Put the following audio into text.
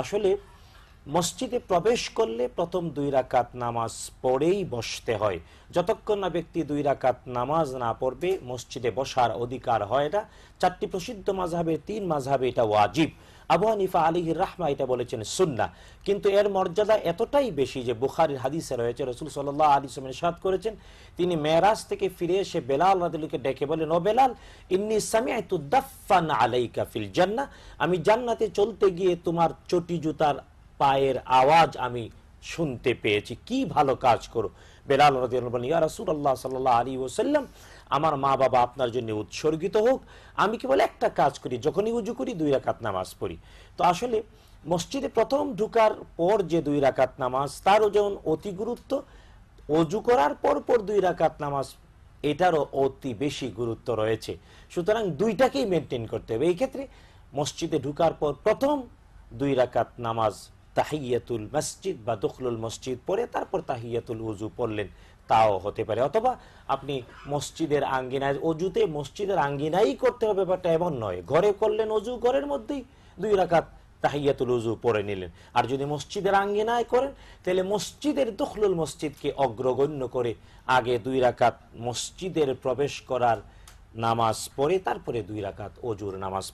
আসলে মসজিদে প্রবেশ করলে প্রথম দুই রাকাত নামাজ পড়েই বসতে হয়। যতক্ষণ না ব্যক্তি দুই রাকাত নামাজ না পড়বে, মসজিদে বসার অধিকার হয় না। চারটি প্রসিদ্ধ মাঝহাবের তিন মাঝহাবে এটা ওয়াজিব। আবু হানিফা আলিহির রাহমা এটা বলেছেন সুন্না কিন্তু এর মর্যাদা এতটাই বেশি যে বুখারির হাদিসে রয়েছে, রসুল সাল্লাহ আলী সাদ করেছেন, তিনি মেরাজ থেকে ফিরে এসে বেলাল রাদুলিকে ডেকে বলেন ও বেলাল, ইন্নি সামিআতু দাফফান আলাইকা ফিল জান্নাহ। আমি জান্নাতে চলতে গিয়ে তোমার চটি জুতার পায়ের আওয়াজ আমি শুনতে পেয়েছি। কি ভালো কাজ করো। বেলাল ইয়া রাসূলুল্লাহ সাল্লাল্লাহু আলাইহি ওয়াসাল্লাম, আমার মা বাবা আপনার জন্য উৎসর্গিত হোক। আমি কেবল একটা কাজ করি, যখনই উজু করি দুই রাকাত নামাজ পড়ি। তো আসলে মসজিদে প্রথম ঢুকার পর যে দুই রাকাত নামাজ তারও যেমন অতি গুরুত্ব। অজু করার পর পর দুই রাকাত নামাজ, এটারও অতি বেশি গুরুত্ব রয়েছে। সুতরাং দুইটাকেই মেনটেন করতে হবে। এই ক্ষেত্রে মসজিদে ঢুকার পর প্রথম দুই রাকাত নামাজ তাহিয়াতুল মসজিদ বা দখলুল মসজিদ পড়ে তারপর তাহিয়াতুল উজু পড়লেন। তাও হতে পারে। অথবা আপনি মসজিদের আঙ্গিনায়, অজুতে মসজিদের আঙ্গিনাই করতে হবে ব্যাপারটা এমন নয়। ঘরে করলেন অজু, ঘরের মধ্যেই দুই রাকাত তাহিয়াতুল উজু পড়ে নিলেন। আর যদি মসজিদের আঙ্গিনায় করেন, তাহলে মসজিদের দখলুল মসজিদকে অগ্রগণ্য করে আগে দুই রাকাত মসজিদের প্রবেশ করার নামাজ পড়ে, তারপরে দুই রাকাত অজুর নামাজ